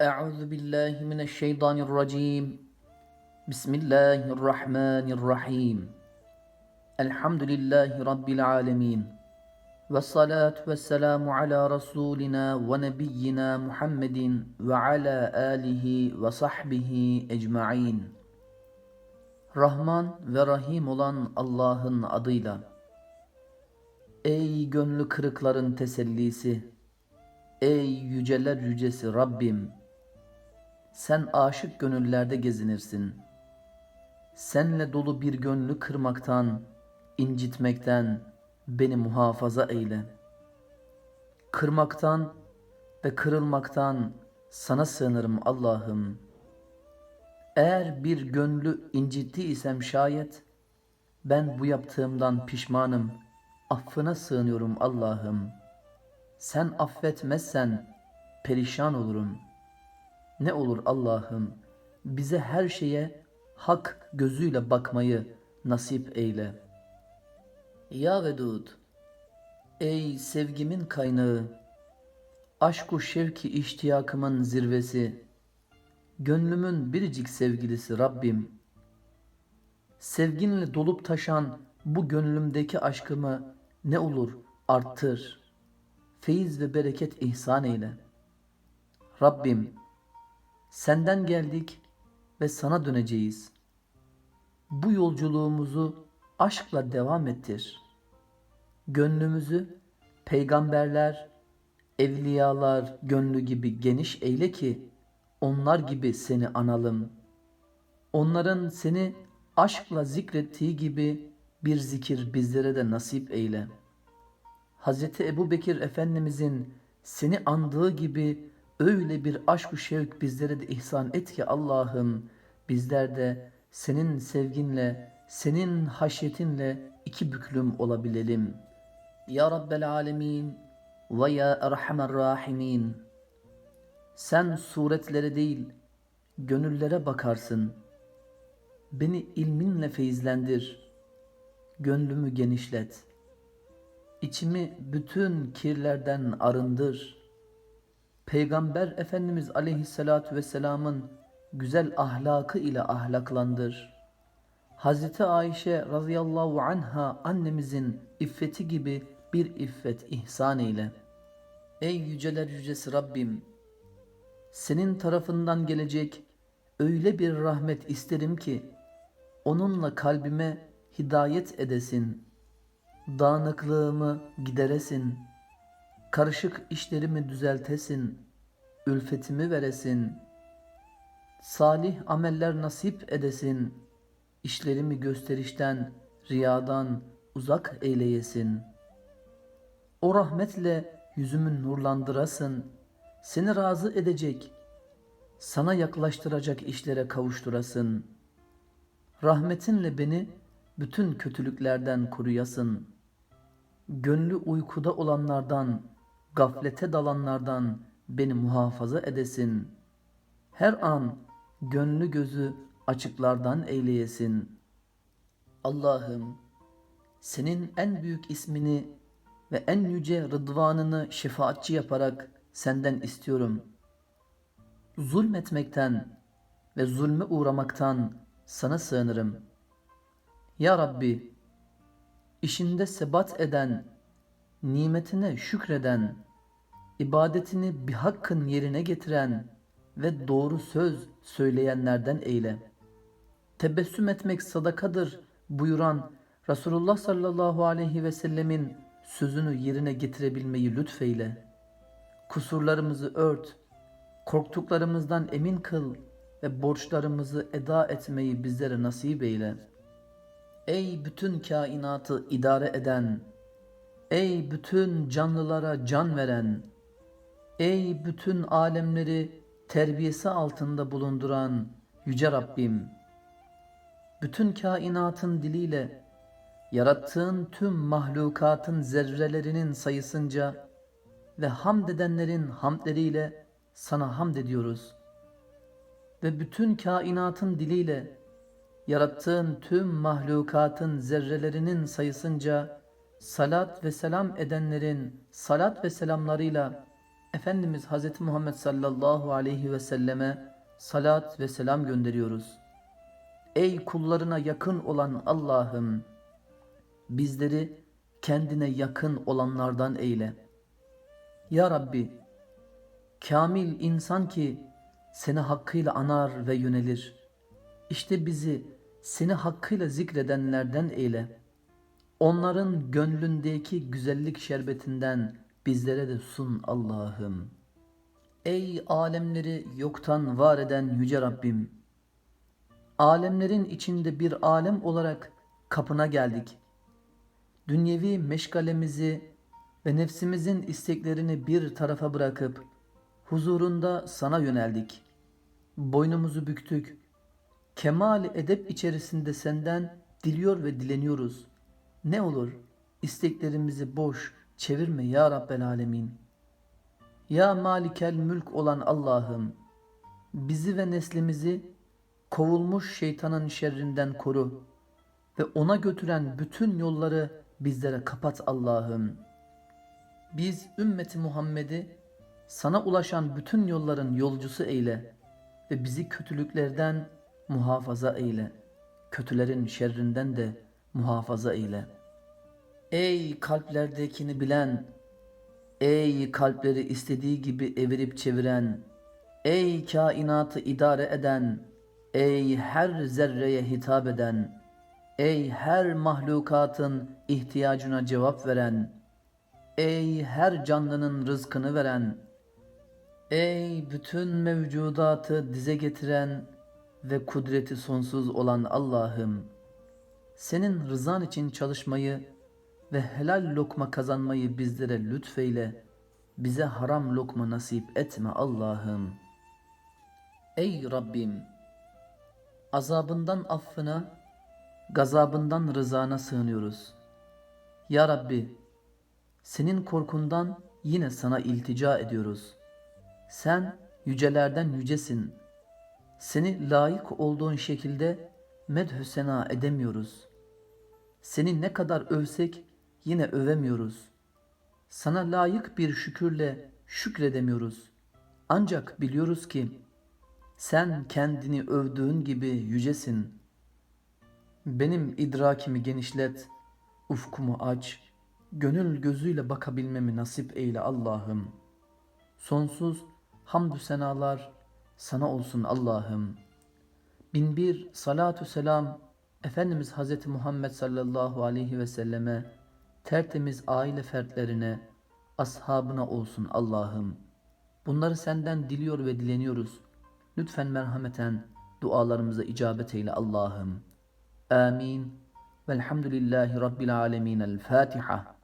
أعوذ بالله من الشيطان الرجيم بسم الله الرحمن الرحيم الحمد لله رب العالمين والصلاة والسلام على رسولنا ونبينا محمد وعلى آله وصحبه أجمعين Rahman ve Rahim olan Allah'ın adıyla. Ey gönlü kırıkların tesellisi, ey yüceler yücesi Rabbim, sen aşık gönüllerde gezinirsin. Senle dolu bir gönlü kırmaktan, incitmekten beni muhafaza eyle. Kırmaktan ve kırılmaktan sana sığınırım Allah'ım. Eğer bir gönlü incittiysem şayet, ben bu yaptığımdan pişmanım, affına sığınıyorum Allah'ım. Sen affetmezsen perişan olurum. Ne olur Allah'ım, bize her şeye hak gözüyle bakmayı nasip eyle. Ya Vedud, ey sevgimin kaynağı, aşku şevki iştiyakımın zirvesi, Gönlümün biricik sevgilisi Rabbim, sevginle dolup taşan bu gönlümdeki aşkımı ne olur arttır, feyiz ve bereket ihsan eyle. Rabbim, senden geldik ve sana döneceğiz. Bu yolculuğumuzu aşkla devam ettir. Gönlümüzü peygamberler, evliyalar gönlü gibi geniş eyle ki, onlar gibi seni analım. Onların seni aşkla zikrettiği gibi bir zikir bizlere de nasip eyle. Hz. Ebu Bekir Efendimizin seni andığı gibi öyle bir aşk-ı şevk bizlere de ihsan et ki Allah'ım bizler de senin sevginle, senin haşyetinle iki büklüm olabilelim. Ya Rabbel Alemin ve Ya Erhamer Rahimin. Sen suretlere değil, gönüllere bakarsın. Beni ilminle feyizlendir. Gönlümü genişlet. İçimi bütün kirlerden arındır. Peygamber Efendimiz Aleyhisselatü Vesselam'ın güzel ahlakı ile ahlaklandır. Hazreti Ayşe radıyallahu anha annemizin iffeti gibi bir iffet ihsan eyle. Ey yüceler yücesi Rabbim! senin tarafından gelecek öyle bir rahmet isterim ki onunla kalbime hidayet edesin, dağınıklığımı gideresin, karışık işlerimi düzeltesin, ülfetimi veresin, salih ameller nasip edesin, işlerimi gösterişten, riyadan uzak eyleyesin. O rahmetle yüzümü nurlandırasın.'' seni razı edecek, sana yaklaştıracak işlere kavuşturasın. Rahmetinle beni bütün kötülüklerden koruyasın. Gönlü uykuda olanlardan, gaflete dalanlardan beni muhafaza edesin. Her an gönlü gözü açıklardan eyleyesin. Allah'ım, senin en büyük ismini ve en yüce rıdvanını şefaatçi yaparak senden istiyorum. Zulmetmekten ve zulme uğramaktan sana sığınırım. Ya Rabbi, işinde sebat eden, nimetine şükreden, ibadetini bir hakkın yerine getiren ve doğru söz söyleyenlerden eyle. Tebessüm etmek sadakadır buyuran Resulullah sallallahu aleyhi ve sellemin sözünü yerine getirebilmeyi lütfeyle.'' Kusurlarımızı ört, korktuklarımızdan emin kıl ve borçlarımızı eda etmeyi bizlere nasip eyle. Ey bütün kainatı idare eden, ey bütün canlılara can veren, ey bütün alemleri terbiyesi altında bulunduran Yüce Rabbim, bütün kainatın diliyle, yarattığın tüm mahlukatın zerrelerinin sayısınca, ve hamd edenlerin hamdleriyle sana hamd ediyoruz. Ve bütün kainatın diliyle yarattığın tüm mahlukatın zerrelerinin sayısınca salat ve selam edenlerin salat ve selamlarıyla Efendimiz Hz. Muhammed sallallahu aleyhi ve selleme salat ve selam gönderiyoruz. Ey kullarına yakın olan Allah'ım! Bizleri kendine yakın olanlardan eyle. Ya Rabbi, kamil insan ki seni hakkıyla anar ve yönelir. İşte bizi seni hakkıyla zikredenlerden eyle. Onların gönlündeki güzellik şerbetinden bizlere de sun Allah'ım. Ey alemleri yoktan var eden yüce Rabbim! Alemlerin içinde bir alem olarak kapına geldik. Dünyevi meşgalemizi ve nefsimizin isteklerini bir tarafa bırakıp huzurunda sana yöneldik. Boynumuzu büktük. Kemal edep içerisinde senden diliyor ve dileniyoruz. Ne olur isteklerimizi boş çevirme ya Rabbel Alemin. Ya Malikel Mülk olan Allah'ım bizi ve neslimizi kovulmuş şeytanın şerrinden koru ve ona götüren bütün yolları bizlere kapat Allah'ım. Biz ümmeti Muhammed'i sana ulaşan bütün yolların yolcusu eyle ve bizi kötülüklerden muhafaza eyle. Kötülerin şerrinden de muhafaza eyle. Ey kalplerdekini bilen, ey kalpleri istediği gibi evirip çeviren, ey kainatı idare eden, ey her zerreye hitap eden, ey her mahlukatın ihtiyacına cevap veren, ey her canlının rızkını veren, ey bütün mevcudatı dize getiren ve kudreti sonsuz olan Allah'ım, senin rızan için çalışmayı ve helal lokma kazanmayı bizlere lütfeyle, bize haram lokma nasip etme Allah'ım. Ey Rabbim! Azabından affına, gazabından rızana sığınıyoruz. Ya Rabbi, senin korkundan yine sana iltica ediyoruz. Sen yücelerden yücesin. Seni layık olduğun şekilde medhü sena edemiyoruz. Seni ne kadar övsek yine övemiyoruz. Sana layık bir şükürle şükredemiyoruz. Ancak biliyoruz ki sen kendini övdüğün gibi yücesin. Benim idrakimi genişlet, ufkumu aç, gönül gözüyle bakabilmemi nasip eyle Allah'ım. Sonsuz hamdü senalar sana olsun Allah'ım. Bin bir salatu selam Efendimiz Hz. Muhammed sallallahu aleyhi ve selleme, tertemiz aile fertlerine, ashabına olsun Allah'ım. Bunları senden diliyor ve dileniyoruz. Lütfen merhameten dualarımıza icabet eyle Allah'ım. Amin. Velhamdülillahi Rabbil alemin. El Fatiha.